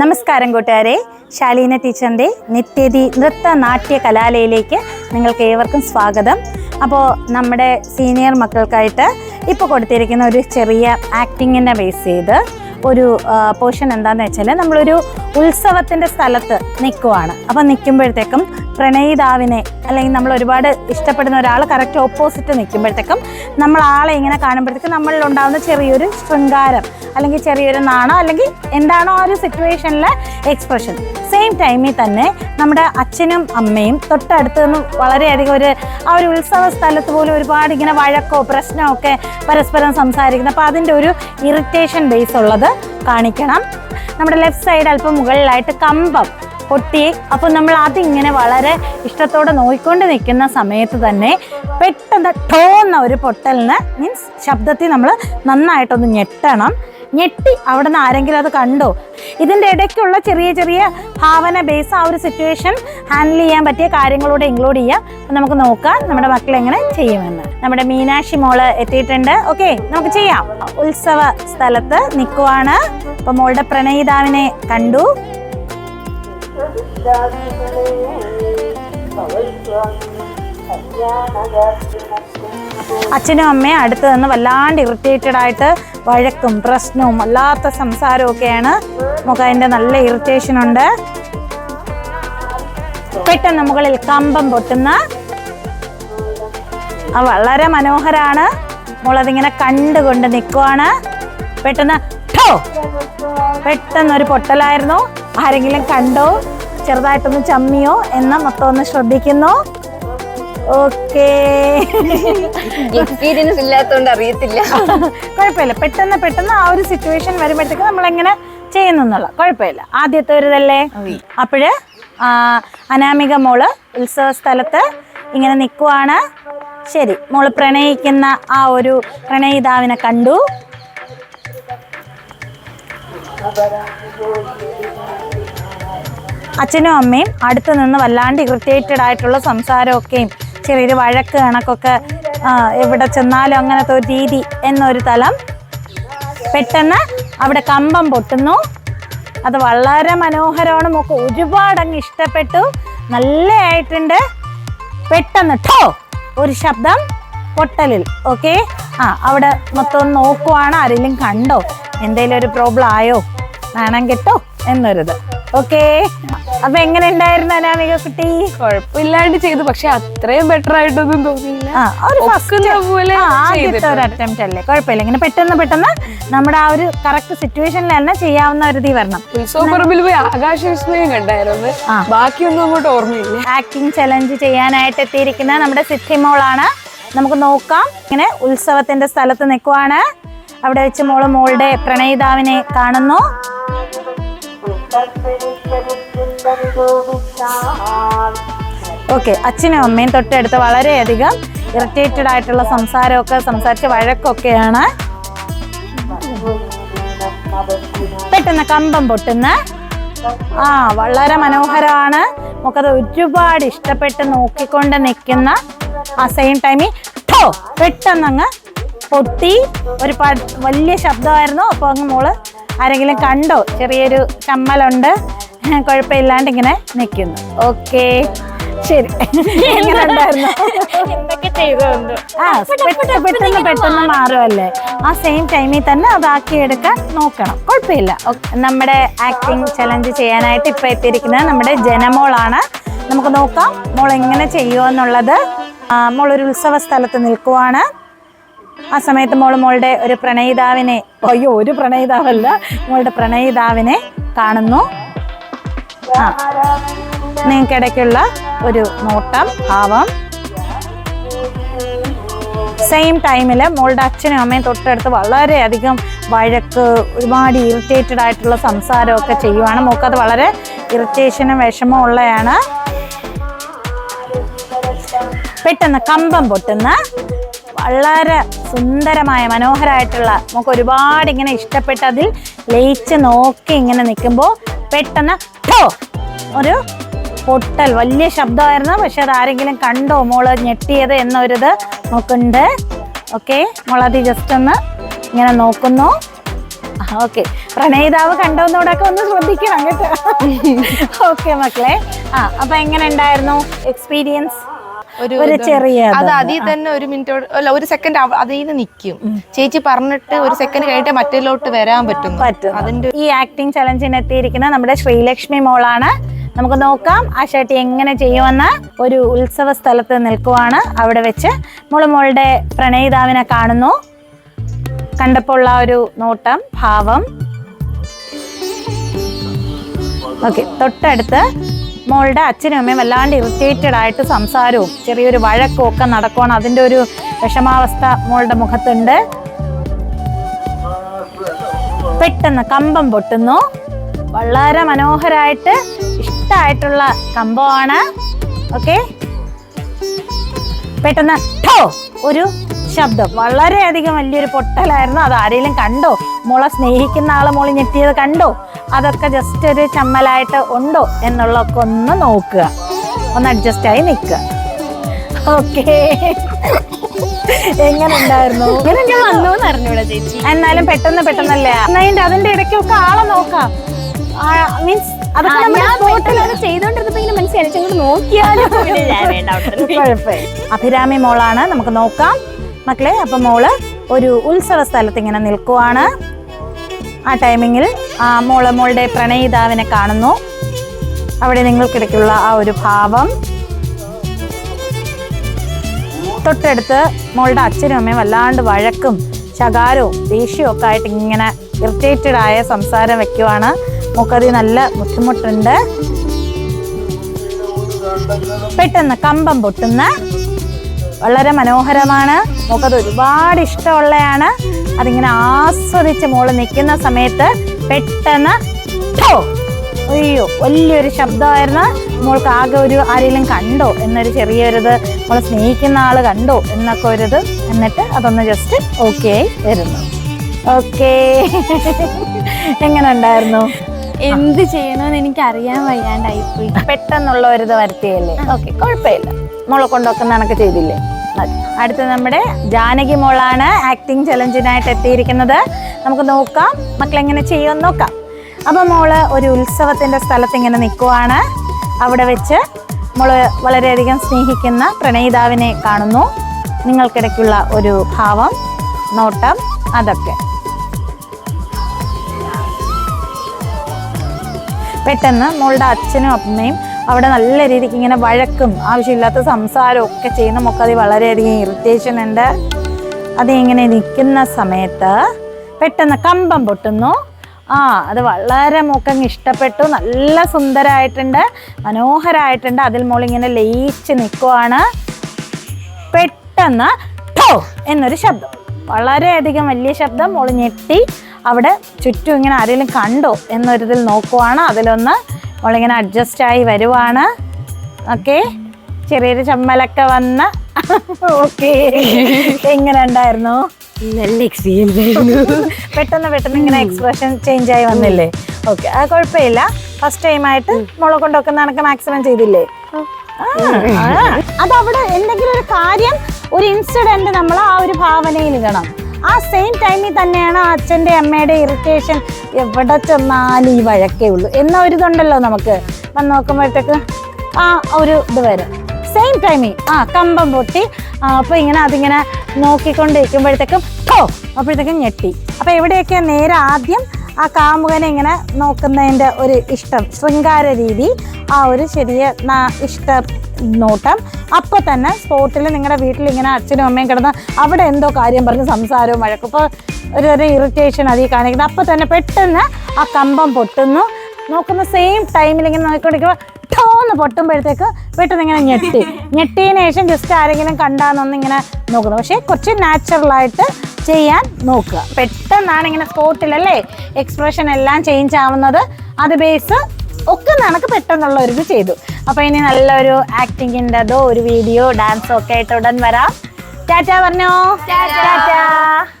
നമസ്കാരം കൂട്ടുകാരെ. ശാലീന ടീച്ചറിന്റെ നിത്യതി നൃത്ത നാട്യ കലാലയയിലേക്ക് നിങ്ങൾക്ക് ഏവർക്കും സ്വാഗതം. അപ്പോൾ നമ്മുടെ സീനിയർ മക്കൾക്കായിട്ട് ഇപ്പോൾ കൊടുത്തിരിക്കുന്ന ഒരു ചെറിയ ആക്ടിങ്ങിനെ ബേസ് ചെയ്ത് ഒരു പോർഷൻ എന്താണെന്ന് വെച്ചാൽ നമ്മളൊരു ഉത്സവത്തിന്റെ സ്ഥലത്ത് നിൽക്കുവാണ് അപ്പോൾ നിൽക്കുമ്പോഴത്തേക്കും പ്രണയിതാവിനെ അല്ലെങ്കിൽ നമ്മൾ ഒരുപാട് ഇഷ്ടപ്പെടുന്ന ഒരാൾ കറക്റ്റ് ഓപ്പോസിറ്റ് നിൽക്കുമ്പോഴത്തേക്കും നമ്മൾ ആളെ ഇങ്ങനെ കാണുമ്പോഴത്തേക്കും നമ്മളിൽ ഉണ്ടാകുന്ന ചെറിയൊരു ശൃംഗാരം അല്ലെങ്കിൽ ചെറിയൊരു നാണം അല്ലെങ്കിൽ എന്താണോ ആ ഒരു സിറ്റുവേഷനിലെ എക്സ്പ്രഷൻ സെയിം ടൈമിൽ തന്നെ നമ്മുടെ അച്ഛനും അമ്മയും തൊട്ടടുത്ത് നിന്ന് വളരെയധികം ഒരു ആ ഒരു ഉത്സവ സ്ഥലത്ത് പോലും ഒരുപാട് ഇങ്ങനെ വഴക്കോ പ്രശ്നമോ ഒക്കെ പരസ്പരം സംസാരിക്കുന്നത് അപ്പോൾ അതിന്റെ ഒരു ഇറിറ്റേഷൻ ബേസ് ഉള്ളത് കാണിക്കണം. നമ്മുടെ ലെഫ്റ്റ് സൈഡ് അല്പം മുകളിലായിട്ട് കമ്പം. പൊട്ടി. അപ്പോൾ നമ്മൾ അതിങ്ങനെ വളരെ ഇഷ്ടത്തോടെ നോക്കിക്കൊണ്ട് നിൽക്കുന്ന സമയത്ത് തന്നെ പെട്ടെന്ന് ടോന്ന ഒരു പൊട്ടലിന് മീൻസ് ശബ്ദത്തിൽ നമ്മൾ നന്നായിട്ടൊന്ന് ഞെട്ടണം. ഞെട്ടി അവിടെ നിന്ന് ആരെങ്കിലും അത് കണ്ടോ? ഇതിന്റെ ഇടയ്ക്കുള്ള ചെറിയ ചെറിയ ഭാവന ബേസ് ആ ഒരു സിറ്റുവേഷൻ ഹാൻഡിൽ ചെയ്യാൻ പറ്റിയ കാര്യങ്ങളൂടെ ഇൻക്ലൂഡ് ചെയ്യാം. അപ്പം നമുക്ക് നോക്കാം നമ്മുടെ മക്കൾ എങ്ങനെ ചെയ്യുമെന്ന്. നമ്മുടെ മീനാക്ഷി മോൾ എത്തിയിട്ടുണ്ട്. ഓക്കെ നമുക്ക് ചെയ്യാം. ഉത്സവ സ്ഥലത്ത് നിൽക്കുവാണ്. അപ്പം മോളുടെ പ്രണയിതാവിനെ കണ്ടു. അച്ഛനും അമ്മയും അടുത്ത് നിന്ന് വല്ലാണ്ട് ഇറിറ്റേറ്റഡ് ആയിട്ട് വഴക്കും പ്രശ്നവും വല്ലാത്ത സംസാരവും ഒക്കെയാണ് അതിന്റെ നല്ല ഇറിറ്റേഷൻ ഉണ്ട്. പെട്ടെന്ന് മുകളിൽ കമ്പം പൊട്ടുന്ന ആ വളരെ മനോഹരാണ്. മോളതിങ്ങനെ കണ്ടുകൊണ്ട് നിൽക്കുവാണ് പെട്ടെന്ന് ഠോ! പെട്ടെന്ന് ഒരു പൊട്ടലായിരുന്നു. ആരെങ്കിലും കണ്ടോ? ചെറുതായിട്ടൊന്ന് ചമ്മിയോ എന്ന മൊത്തം ഒന്ന് ശ്രദ്ധിക്കുന്നു. ഓക്കേ. എക്സ്പീരിയൻസ് ഇല്ലാത്തതുകൊണ്ട് അറിയത്തില്ല. കുഴപ്പമില്ല. പെട്ടെന്ന് പെട്ടെന്ന് ആ ഒരു സിറ്റുവേഷൻ വരുമ്പോഴത്തേക്ക് നമ്മൾ എങ്ങനെ ചെയ്യുന്നുള്ള കുഴപ്പമില്ല. ആദ്യത്തെ ഒരു ഇതല്ലേ അപ്പോഴ് അനാമിക മോൾ ഉത്സവ സ്ഥലത്ത് ഇങ്ങനെ നിൽക്കുവാണ് ശരി. മോൾ പ്രണയിക്കുന്ന ആ ഒരു പ്രണയിതാവിനെ കണ്ടു. അച്ഛനും അമ്മയും അടുത്ത് നിന്ന് വല്ലാണ്ട് ഇറിറ്റേറ്റഡ് ആയിട്ടുള്ള സംസാരമൊക്കെയും ചെറിയൊരു വഴക്ക് കണക്കൊക്കെ എവിടെ ചെന്നാലും അങ്ങനത്തെ ഒരു രീതി എന്നൊരു തലം പെട്ടെന്ന് അവിടെ കമ്പം പൊട്ടുന്നു. അത് വളരെ മനോഹരമാണ്. നമുക്ക് ഒരുപാട് അങ്ങ് ഇഷ്ടപ്പെട്ടു. നല്ലതായിട്ടുണ്ട്. പെട്ടെന്ന് ഠോ! ഒരു ശബ്ദം പൊട്ടലിൽ. ഓക്കെ? ആ അവിടെ മൊത്തം നോക്കുവാണ്. ആരെങ്കിലും കണ്ടോ? എന്തെങ്കിലും ഒരു പ്രോബ്ലം ആയോ? വേണം കേട്ടോ? എന്നൊരിത്. ഓക്കെ? അപ്പൊ എങ്ങനെ ഉണ്ടായിരുന്നു അനാമിക കുട്ടി? കുഴപ്പമില്ലാണ്ട് ചെയ്തു പക്ഷെ അത്രയും ബെറ്റർ ആയിട്ടൊന്നും തോന്നിയില്ല. ആ ഒരു ഒക്കുന്ന പോലെ ആദ്യത്തെ ഒരു അറ്റംപ്റ്റ് അല്ലേ? കുഴപ്പമില്ല. ഇങ്ങനെ പെട്ടെന്ന് പെട്ടെന്ന് നമ്മുടെ ആ ഒരു കറക്റ്റ് സിറ്റുവേഷനിൽ തന്നെ ചെയ്യാവുന്ന ഒരു തീ വരണം ഉത്സവപ്പറമ്പിൽ പോയി ആകാശ വിസ്മയം കണ്ടായിരുന്നു ബാക്കിയൊന്നും അങ്ങോട്ട് ഓർമ്മയില്ല. ആക്ടിങ് ചലഞ്ച് ചെയ്യാനായിട്ട് എത്തിയിരിക്കുന്ന നമ്മുടെ സിദ്ധിമോളാണ് നമുക്ക് നോക്കാം. ഇങ്ങനെ ഉത്സവത്തിന്റെ സ്ഥലത്ത് നിൽക്കുവാണ്. അവിടെ വെച്ച് മോൾ മോളുടെ പ്രണയിതാവിനെ കാണുന്നു. ഓക്കെ അച്ഛനും അമ്മയും തൊട്ടടുത്ത് വളരെയധികം ഇറിറ്റേറ്റഡ് ആയിട്ടുള്ള സംസാരമൊക്കെ സംസാരിച്ച വഴക്കൊക്കെയാണ്. പെട്ടെന്ന് കമ്പം പൊട്ടുന്ന ആ വളരെ മനോഹരമാണ്. നമുക്കത് ഒരുപാട് ഇഷ്ടപ്പെട്ട് നോക്കിക്കൊണ്ട് നിൽക്കുന്ന ആ സെയിം ടൈമിൽ ഠോ പെട്ടെന്ന് അങ്ങ് പൊട്ടി. ഒരു വലിയ ശബ്ദമായിരുന്നു. അപ്പോൾ അങ്ങ് മോൾ ആരെങ്കിലും കണ്ടോ? ചെറിയൊരു ചമ്മലുണ്ട്. കുഴപ്പമില്ലാണ്ട് ഇങ്ങനെ നിൽക്കുന്നു ഓക്കെ ശരി. എങ്ങനെ ഉണ്ടായിരുന്നു. ആ പെട്ടെന്ന് പെട്ടെന്ന് പെട്ടെന്ന് മാറുമല്ലേ? ആ സെയിം ടൈമിൽ തന്നെ അതാക്കിയെടുക്കാൻ നോക്കണം. കുഴപ്പമില്ല. നമ്മുടെ ആക്ടിങ് ചലഞ്ച് ചെയ്യാനായിട്ട് ഇപ്പൊ എത്തിയിരിക്കുന്നത് നമ്മുടെ ജനമോളാണ്. നമുക്ക് നോക്കാം മോൾ എങ്ങനെ ചെയ്യുമെന്നുള്ളത് എന്നുള്ളത്. മോൾ ഒരു ഉത്സവ സ്ഥലത്ത് നിൽക്കുവാണ്. ആ സമയത്ത് മോൾ മോളുടെ ഒരു പ്രണയിതാവിനെ അയ്യോ ഒരു പ്രണയിതാവല്ല മോളുടെ പ്രണയിതാവിനെ കാണുന്നു. ആ. നിങ്ങൾക്കിടയ്ക്കുള്ള ഒരു നോട്ടം ഭാവം. സെയിം ടൈമിൽ മോളുടെ അച്ഛനും അമ്മയും തൊട്ടടുത്ത് വളരെയധികം വഴക്ക് ഒരുപാട് ഇറിറ്റേറ്റഡ് ആയിട്ടുള്ള സംസാരമൊക്കെ ചെയ്യുവാണ്. മോക്കത് വളരെ ഇറിറ്റേഷനും വിഷമവും ഉള്ളതാണ് പെട്ടെന്ന് കമ്പം പൊട്ടുന്ന വളരെ സുന്ദരമായ മനോഹരമായിട്ടുള്ള നമുക്ക് ഒരുപാട് ഇങ്ങനെ ഇഷ്ടപ്പെട്ടതിൽ ലയിച്ച് നോക്കി ഇങ്ങനെ നിൽക്കുമ്പോൾ പെട്ടെന്ന് ഠോ ഒരു പൊട്ടൽ വലിയ ശബ്ദമായിരുന്നു. പക്ഷെ അത് ആരെങ്കിലും കണ്ടോ? മോൾ ഞെട്ടിയത് എന്നൊരിത് നോക്കുന്നുണ്ട്. ഓക്കെ മോളത് ജസ്റ്റ് ഒന്ന് ഇങ്ങനെ നോക്കുന്നു. ഓക്കെ. പ്രണയിതാവ് കണ്ടോന്നോടൊക്കെ ഒന്ന് ശ്രദ്ധിക്കണം കേട്ടോ. ഓക്കെ മക്കളെ. ആ അപ്പൊ എങ്ങനെ ഉണ്ടായിരുന്നു? എക്സ്പീരിയൻസ് ഒരു ചെറിയ അത് അതിൽ തന്നെ ഒരു മിനിറ്റ് അല്ല ഒരു സെക്കൻഡ് അതിൽ നിന്ന് നിൽക്കും ചേച്ചി പറഞ്ഞിട്ട് ഒരു സെക്കൻഡ് കഴിഞ്ഞിട്ട് മറ്റേലോട്ട് വരാൻ പറ്റും അതിന്റെ ഈ ആക്ടിങ് ചലഞ്ചിന് എത്തിയിരിക്കുന്ന നമ്മുടെ ശ്രീലക്ഷ്മി മോളാണ്. നമുക്ക് നോക്കാം ആ ഷർട്ടി എങ്ങനെ ചെയ്യുമെന്ന് ഒരു ഉത്സവ സ്ഥലത്ത് നിൽക്കുവാണ് അവിടെ വെച്ച്. മോൾ മോളുടെ പ്രണയിതാവിനെ കാണുന്നു. കണ്ടപ്പോൾ ഉള്ള ഒരു നോട്ടം ഭാവം. ഓക്കെ തൊട്ടടുത്ത് മോളുടെ അച്ഛനും അമ്മയും വല്ലാണ്ട് ഇറിറ്റേറ്റഡ് ആയിട്ട് സംസാരവും ചെറിയൊരു വഴക്കും ഒക്കെ നടക്കുവാണ്. അതിന്റെ ഒരു വിഷമാവസ്ഥ മോളുടെ മുഖത്തുണ്ട്. പെട്ടെന്ന് കമ്പം പൊട്ടുന്നു. വളരെ മനോഹരമായിട്ട് ഇഷ്ടമായിട്ടുള്ള കമ്പമാണ്. ഓക്കെ? പെട്ടെന്ന് ഠോ! ഒരു ശബ്ദം. വളരെയധികം വലിയൊരു പൊട്ടലായിരുന്നു. അത് ആരെങ്കിലും കണ്ടോ? മോളെ സ്നേഹിക്കുന്ന ആളെ മോളി ഞെട്ടിയത് കണ്ടോ? അതൊക്കെ ജസ്റ്റ് ഒരു ചമ്മലായിട്ട് ഉണ്ടോ എന്നുള്ളതൊക്കെ ഒന്ന് നോക്കുക. ഒന്ന് അഡ്ജസ്റ്റ് ആയി നിൽക്കുക. ഓക്കെ എങ്ങനെ ഉണ്ടായിരുന്നു വന്നോന്ന് അറിഞ്ഞൂടാ ചേച്ചി. എന്നാലും പെട്ടെന്ന് പെട്ടെന്നല്ലേ? അതിന്റെ അതിന്റെ ഇടയ്ക്കൊക്കെ ആളെ നോക്കാം. മീൻസ് അതൊക്കെ കുഴപ്പമില്ല. അഭിരാമി മോളാണ്. നമുക്ക് നോക്കാം. മക്കളെ അപ്പൊ മോൾ ഒരു ഉത്സവ സ്ഥലത്ത് ഇങ്ങനെ നിൽക്കുവാണ്. ആ ടൈമിങ്ങിൽ മോൾ മോളുടെ പ്രണയിതാവിനെ കാണുന്നു. അവിടെ നിങ്ങൾക്കിടയ്ക്കുള്ള ആ ഒരു ഭാവം. തൊട്ടടുത്ത് മോളുടെ അച്ഛനും അമ്മയും വല്ലാണ്ട് വഴക്കും ശകാരവും ദേഷ്യവും ഒക്കെ ആയിട്ട് ഇങ്ങനെ ഇറിറ്റേറ്റഡ് ആയ സംസാരം വെക്കുവാണ്. മുഖതി നല്ല ബുദ്ധിമുട്ടുണ്ട്. പെട്ടെന്ന് കമ്പം പൊട്ടുന്ന വളരെ മനോഹരമാണ്. നമുക്കത് ഒരുപാട് ഇഷ്ടമുള്ളതാണ് അതിങ്ങനെ ആസ്വദിച്ച് മോൾ നിൽക്കുന്ന സമയത്ത് പെട്ടെന്ന്! അയ്യോ വലിയൊരു ശബ്ദമായിരുന്നു മോൾക്ക് ആകെ ഒരു ആരെങ്കിലും കണ്ടോ? എന്നൊരു ചെറിയൊരിത് മോളെ സ്നേഹിക്കുന്ന ആൾ കണ്ടോ? എന്നൊക്കെ ഒരിത് എന്നിട്ട് അതൊന്ന് ജസ്റ്റ് ഓക്കെ ആയി വരുന്നു. ഓക്കെ എങ്ങനെ ഉണ്ടായിരുന്നു എന്ത് ചെയ്യണമെന്ന് എനിക്ക് അറിയാൻ വയ്യാണ്ടായിപ്പോയി. പെട്ടെന്നുള്ള ഒരിത് വരുത്തിയല്ലേ? ഓക്കെ കുഴപ്പമില്ല. മോളെ കണക്ക് ചെയ്തില്ലേ. അടുത്ത നമ്മുടെ ജാനകി മോളാണ് ആക്ടിങ് ചലഞ്ചിനായിട്ട് എത്തിയിരിക്കുന്നത്. നമുക്ക് നോക്കാം. മക്കൾ എങ്ങനെ ചെയ്യുമെന്ന് നോക്കാം. അപ്പം മോൾ ഒരു ഉത്സവത്തിന്റെ സ്ഥലത്ത് ഇങ്ങനെ നിൽക്കുവാണ് അവിടെ വെച്ച് മോൾ വളരെയധികം സ്നേഹിക്കുന്ന പ്രണയിതാവിനെ കാണുന്നു. നിങ്ങൾക്കിടയ്ക്കുള്ള ഒരു ഭാവം നോട്ടം അതൊക്കെ. പെട്ടെന്ന് മോളുടെ അച്ഛനും അമ്മയും അവിടെ നല്ല രീതിക്ക് ഇങ്ങനെ വഴക്കും ആവശ്യമില്ലാത്ത സംസാരവും ഒക്കെ ചെയ്യുന്ന മുക്കതി വളരെയധികം ഇറിറ്റേഷൻ ഉണ്ട്. അത് ഇങ്ങനെ നിൽക്കുന്ന സമയത്ത് പെട്ടെന്ന് കമ്പം പൊട്ടുന്നു. ആ അത് വളരെ മുഖം ഇഷ്ടപ്പെട്ടു. നല്ല സുന്ദരമായിട്ടുണ്ട് മനോഹരമായിട്ടുണ്ട് അതിൽ മോളിങ്ങനെ ലയിച്ച് നിൽക്കുവാണ്. പെട്ടെന്ന് ഠോ എന്നൊരു ശബ്ദം. വളരെയധികം വലിയ ശബ്ദം. മോൾ ഞെട്ടി. അവിടെ ചുറ്റും ഇങ്ങനെ ആരെങ്കിലും കണ്ടോ എന്നൊരിതിൽ നോക്കുവാണ്. അതിലൊന്ന് മോളിങ്ങനെ അഡ്ജസ്റ്റ് ആയി വരുവാണ്. ഓക്കെ ചെറിയൊരു ചമ്മലൊക്കെ വന്ന. ഓക്കെ എങ്ങനെ ഉണ്ടായിരുന്നു? നല്ല എക്സ്പീരിയൻസ് ആയിരുന്നു. പെട്ടെന്ന് പെട്ടെന്ന് ഇങ്ങനെ എക്സ്പ്രഷൻ ചേഞ്ച് ആയി വന്നില്ലേ? ഓക്കെ അത് കുഴപ്പമില്ല. ഫസ്റ്റ് ടൈം ആയിട്ട് മുളക് കൊണ്ടൊക്കെ നടക്ക് മാക്സിമം ചെയ്തില്ലേ. അതവിടെ എന്തെങ്കിലും ഒരു കാര്യം ഒരു ഇൻസിഡന്റ് നമ്മൾ ആ ഒരു ഭാവനയിൽ ഇടണം. ആ സെയിം ടൈമിൽ തന്നെയാണ് അച്ഛന്റെ അമ്മയുടെ ഇറിറ്റേഷൻ എവിടെ ചെന്നാലും ഈ വഴക്കേ ഉള്ളൂ. എന്ന ഒരു ഇതുണ്ടല്ലോ നമുക്ക്. വന്ന് നോക്കുമ്പോഴത്തേക്ക് ആ ഒരു ഇത് വരും. സെയിം ടൈമിൽ ആ കമ്പം പൊട്ടി. അപ്പോൾ ഇങ്ങനെ അതിങ്ങനെ നോക്കിക്കൊണ്ടിരിക്കുമ്പോഴത്തേക്കും ഓ അപ്പോഴത്തേക്കും ഞെട്ടി. അപ്പോൾ എവിടെയൊക്കെ നേരെ ആദ്യം ആ കാമുകനെ ഇങ്ങനെ നോക്കുന്നതിന്റെ ഒരു ഇഷ്ടം ശൃംഗാര രീതി ആ ഒരു ചെറിയ ഇഷ്ട നോട്ടം. അപ്പോൾ തന്നെ സ്പോട്ടിൽ നിങ്ങളുടെ വീട്ടിൽ ഇങ്ങനെ അച്ഛനും അമ്മയും കിടന്ന് അവിടെ എന്തോ കാര്യം പറഞ്ഞ് സംസാരവും വഴക്കും. ഇപ്പോൾ ഒരു ഒരു ഇറിറ്റേഷൻ അതിൽ കാണിക്കുന്നത്. അപ്പോൾ തന്നെ പെട്ടെന്ന് ആ കമ്പം പൊട്ടുന്നു. നോക്കുന്ന സെയിം ടൈമിൽ ഇങ്ങനെ നോക്കിക്കൊണ്ടിരിക്കുമ്പോൾ ടോന്ന് പൊട്ടുമ്പോഴത്തേക്ക് പെട്ടെന്ന് ഇങ്ങനെ ഞെട്ടി. ഞെട്ടിയതിന് ശേഷം ജസ്റ്റ് ആരെങ്കിലും കണ്ടാന്നൊന്ന് ഇങ്ങനെ നോക്കുന്നു. പക്ഷേ കുറച്ച് നാച്ചുറലായിട്ട് ചെയ്യാൻ നോക്കുക. പെട്ടെന്നാണ് ഇങ്ങനെ സ്പോട്ടിലല്ലേ എക്സ്പ്രഷൻ എല്ലാം ചേഞ്ച് ആവുന്നത്. അത് ബേസ് ഒക്കെ നടക്ക് പെട്ടെന്നുള്ള ഒരു ഇത് ചെയ്തു. അപ്പോൾ ഇനി നല്ലൊരു ആക്ടിങ്ങിന്റെതോ ഒരു വീഡിയോ ഡാൻസോ ഒക്കെ ആയിട്ട് ഉടൻ വരാം. ടാറ്റ പറഞ്ഞോ? ടാറ്റ.